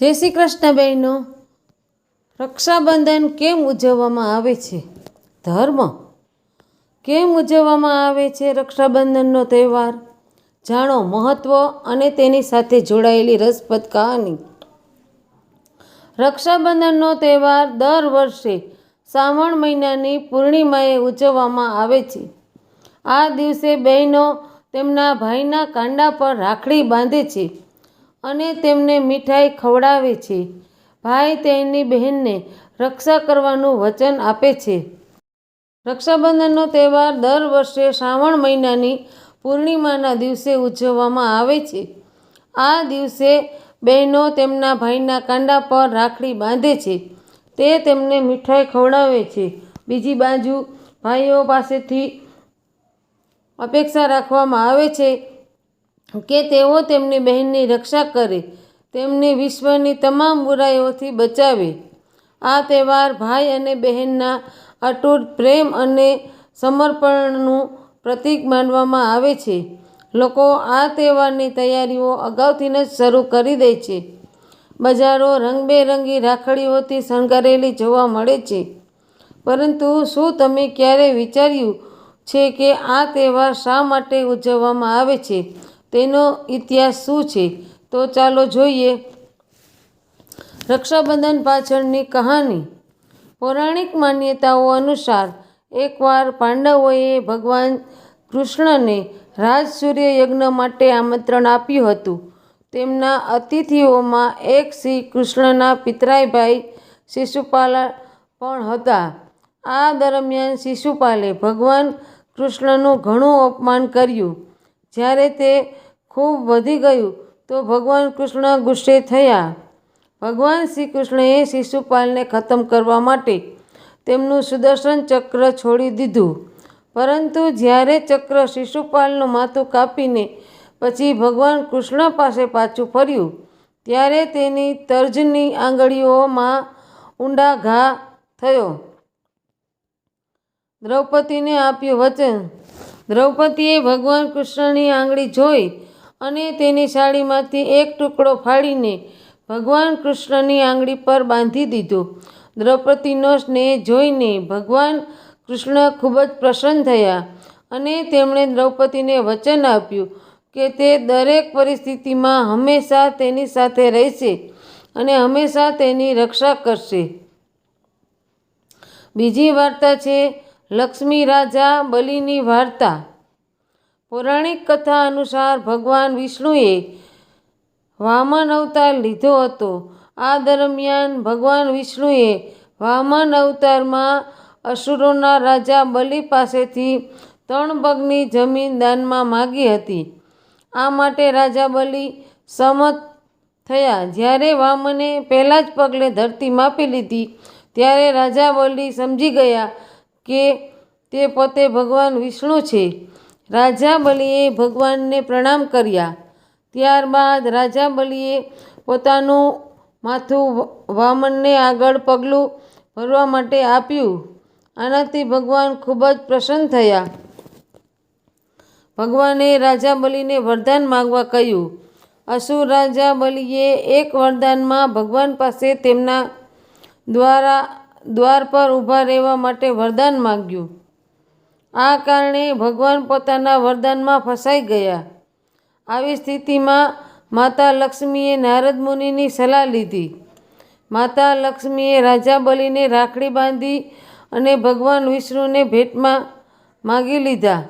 જય શ્રી કૃષ્ણ બહેનો. રક્ષાબંધન કેમ ઉજવવામાં આવે છે? ધર્મ કેમ ઉજવવામાં આવે છે રક્ષાબંધનનો તહેવાર? જાણો મહત્ત્વ અને તેની સાથે જોડાયેલી રસપ્રદ કહાની. રક્ષાબંધનનો તહેવાર દર વર્ષે શ્રાવણ મહિનાની પૂર્ણિમાએ ઉજવવામાં આવે છે. આ દિવસે બહેનો તેમના ભાઈના કાંડા પર રાખડી બાંધે છે. અને તેમને મીઠાઈ ખવડાવે છે. ભાઈ તેની બહેનને રક્ષા કરવાનું વચન આપે છે. રક્ષાબંધનનો તહેવાર દર વર્ષે શ્રાવણ મહિનાની પૂર્ણિમાના દિવસે ઉજવવામાં આવે છે. આ દિવસે બહેનો તેમના ભાઈના કાંડા પર રાખડી બાંધે છે. તે તેમને મીઠાઈ ખવડાવે છે. બીજી બાજુ ભાઈઓ પાસેથી અપેક્ષા રાખવામાં આવે છે કે તેઓ તેમની બહેનની રક્ષા કરે, તેમને વિશ્વની તમામ બુરાઈઓથી બચાવે. આ તહેવાર ભાઈ અને બહેનના અતૂટ પ્રેમ અને સમર્પણનું પ્રતીક માનવામાં આવે છે. લોકો આ તહેવારની તૈયારીઓ અગાઉથી જ શરૂ કરી દે છે. બજારો રંગબેરંગી રાખડીઓથી શણગારેલી જોવા મળે છે. પરંતુ શું તમે ક્યારેય વિચાર્યું છે કે આ તહેવાર શા માટે ઉજવવામાં આવે છે? તેનો ઇતિહાસ શું છે? તો ચાલો જોઈએ. રક્ષાબંધન પાછળની કહાની. પૌરાણિક માન્યતાઓ અનુસાર, એકવાર પાંડવોએ ભગવાન કૃષ્ણને રાજ સૂર્ય યજ્ઞ માટે આમંત્રણ આપ્યું હતું. તેમના અતિથિઓમાં એક શ્રી કૃષ્ણના પિતરાઈભાઈ શિશુપાલ પણ હતા. આ દરમિયાન શિશુપાલે ભગવાન કૃષ્ણનું ઘણું અપમાન કર્યું. જ્યારે તે ખૂબ વધી ગયું, તો ભગવાન કૃષ્ણ ગુસ્સે થયા. ભગવાન શ્રી કૃષ્ણએ શિશુપાલને ખતમ કરવા માટે તેમનું સુદર્શન ચક્ર છોડી દીધું. પરંતુ જ્યારે ચક્ર શિશુપાલનું માથું કાપીને પછી ભગવાન કૃષ્ણ પાસે પાછું ફર્યું, ત્યારે તેની તર્જની આંગળીઓમાં ઊંડા ઘા થયો. દ્રૌપદીને આપ્યું વચન દ્રૌપદીએ ભગવાન કૃષ્ણની આંગળી જોઈ અને તેની સાડીમાંથી એક ટુકડો ફાડીને ભગવાન કૃષ્ણની આંગળી પર બાંધી દીધો. દ્રૌપદીનો સ્નેહ જોઈને ભગવાન કૃષ્ણ ખૂબ જ પ્રસન્ન થયા અને તેમણે દ્રૌપદીને વચન આપ્યું કે તે દરેક પરિસ્થિતિમાં હંમેશા તેની સાથે રહેશે અને હંમેશા તેની રક્ષા કરશે. બીજી વાર્તા છે લક્ષ્મી રાજા બલિની વાર્તા. પૌરાણિક કથા અનુસાર ભગવાન વિષ્ણુએ વામન અવતાર લીધો હતો. આ દરમિયાન ભગવાન વિષ્ણુએ વામન અવતારમાં અસુરોના રાજા બલિ પાસેથી ત્રણ પગની જમીન દાનમાં માગી હતી. આ માટે રાજા બલિ સમત થયા. જ્યારે વામને પહેલાં જ પગલે ધરતી માપી લીધી, ત્યારે રાજા બલિ સમજી ગયા. કે તે પોતે ભગવાન વિષ્ણુ છે. રાજા બલિએ ભગવાનને પ્રણામ કર્યા. ત્યારબાદ રાજા બલિએ પોતાનું માથું વામનને આગળ પગલું ભરવા માટે આપ્યું. આનાથી ભગવાન ખૂબ જ પ્રસન્ન થયા. ભગવાને રાજા બલિને વરદાન માગવા કહ્યું. અસુર રાજા બલિએ એક વરદાનમાં ભગવાન પાસે તેમના દ્વારા દ્વાર પર ઊભા રહેવા માટે વરદાન માગ્યું. આ કારણે ભગવાન પોતાના વરદાનમાં ફસાઈ ગયા. આવી સ્થિતિમાં માતા લક્ષ્મીએ નારદ મુનિની સલાહ લીધી. માતા લક્ષ્મીએ રાજા બલીને રાખડી બાંધી અને ભગવાન વિષ્ણુને ભેટમાં માગી લીધા.